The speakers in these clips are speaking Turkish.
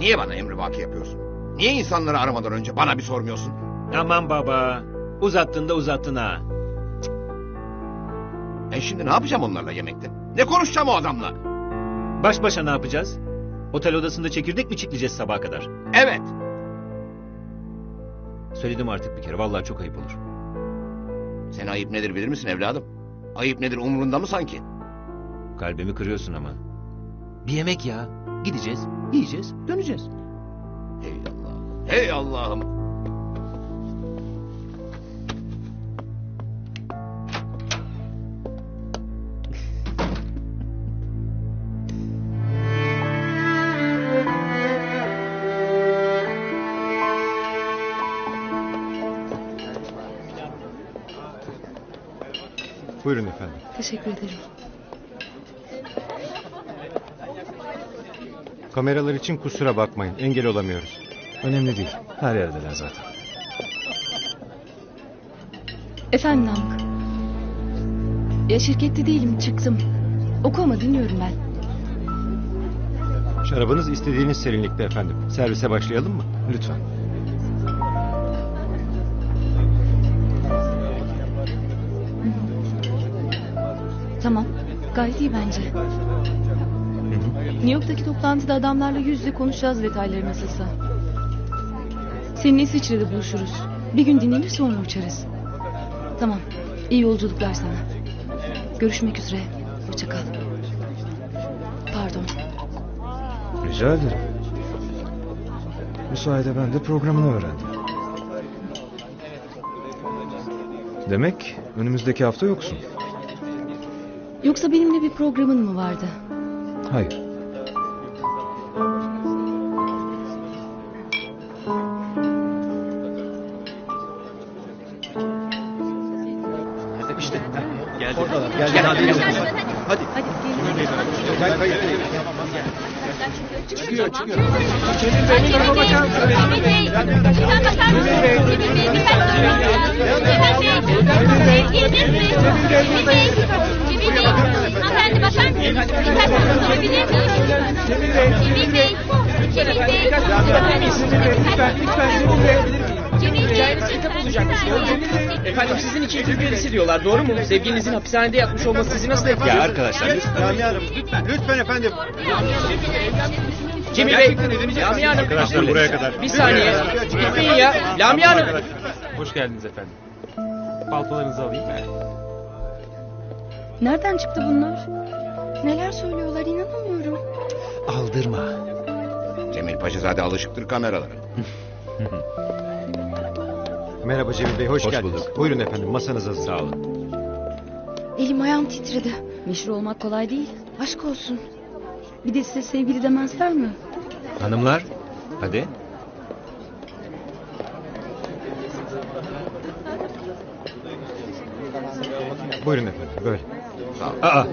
Niye bana emrivaki yapıyorsun? Niye insanları aramadan önce bana bir sormuyorsun? Aman baba. Uzattın da uzattın ha. E şimdi ne yapacağım onlarla yemekte? Ne konuşacağım o adamla? Baş başa ne yapacağız? Otel odasında çekirdek mi çitleyeceğiz sabaha kadar? Evet. Söyledim artık bir kere. Vallahi çok ayıp olur. Sen ayıp nedir bilir misin evladım? Ayıp nedir umurunda mı sanki? Kalbimi kırıyorsun ama. Bir yemek ya. Gideceğiz, yiyeceğiz, döneceğiz. Hey Allah. Hey Allah'ım. Buyurun efendim. Teşekkür ederim. Kameralar için kusura bakmayın. Engel olamıyoruz. Önemli değil. Her yerdeler zaten. Efendim Namık. Ya şirkette değilim çıktım. Oku ama dinliyorum ben. Şarabınız istediğiniz serinlikte efendim. Servise başlayalım mı? Lütfen. Tamam. Gayet iyi bence. New York'taki toplantıda adamlarla yüz yüze konuşacağız detayları nasılsa. Seninle İsviçre'de buluşuruz. Bir gün dinlenir sonra uçarız. Tamam. İyi yolculuklar sana. Görüşmek üzere. Hoşça kal. Pardon. Rica ederim. Bu sayede ben de programını öğrendim. Demek önümüzdeki hafta yoksun. Yoksa benimle bir programın mı vardı? Hayır. Hadi gelin. Çıkıyor, çıkıyor. Cemil Bey, tarafa bakar mısın? Cemil Bey, şuradan bakar mısın? Cemil Bey, birkaç soru Cemil Bey, girebilir misiniz? Cemil Bey, Cemil Bey, hanımefendi bakar lütfen, lütfen Cemil Bey. Cemil Bey, kitap. Efendim sizin için Türk verisi diyorlar doğru mu? Sevgilinizin hapishanede yatmış olması sizi nasıl etkiliyor? Ya arkadaşlar lütfen. Lütfen efendim. Cemil Bey, Lamia Hanım. Arkadaşlar buraya kadar. Bir saniye. Gitmeyin ya. Lamia Hanım. Hoş geldiniz efendim. Paltolarınızı alayım. Nereden çıktı bunlar? Neler söylüyorlar Paşazade alışıktır kameralara. Merhaba Cemil Bey, hoş, Hoş geldiniz. bulduk. Buyurun efendim, masanız hazır. Sağ olun. Elim ayağım titredi. Meşhur olmak kolay değil. Aşk olsun. Bir de size sevgili demezler mi? Hanımlar hadi. Buyurun efendim, böyle. Aa.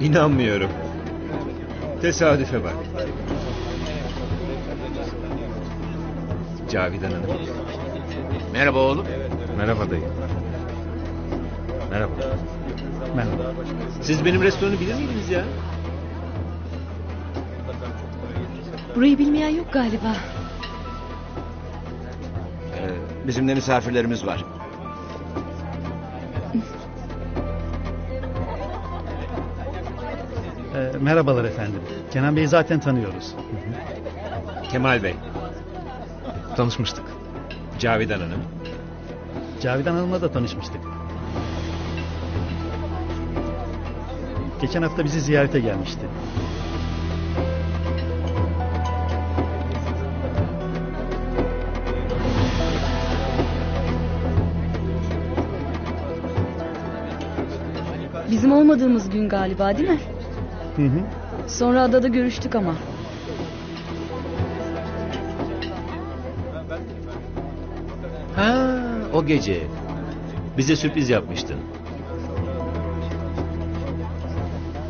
İnanmıyorum. Tesadüfe bak. Cavidan Hanım. Merhaba oğlum. Merhaba dayı. Merhaba. Merhaba. Siz benim restoranı bilir miydiniz ya? Burayı bilmeyen yok galiba. Ee, bizim de misafirlerimiz var. Ee, merhabalar efendim. Kenan Bey'i zaten tanıyoruz. Kemal Bey, Tanışmıştık. Cavidan Hanım. Cavidan Hanım'la da tanışmıştık. Geçen hafta bizi ziyarete gelmişti. Bizim olmadığımız gün galiba değil mi? Hı hı. Sonra adada görüştük ama. Ha, o gece. Bize sürpriz yapmıştın.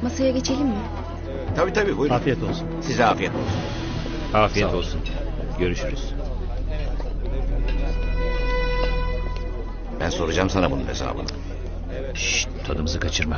Masaya geçelim mi? Tabii tabii buyurun. Afiyet olsun. Size afiyet olsun. Afiyet Sağ ol. olsun. Görüşürüz. Ben soracağım sana bunun hesabını. Şşt tadımızı kaçırma.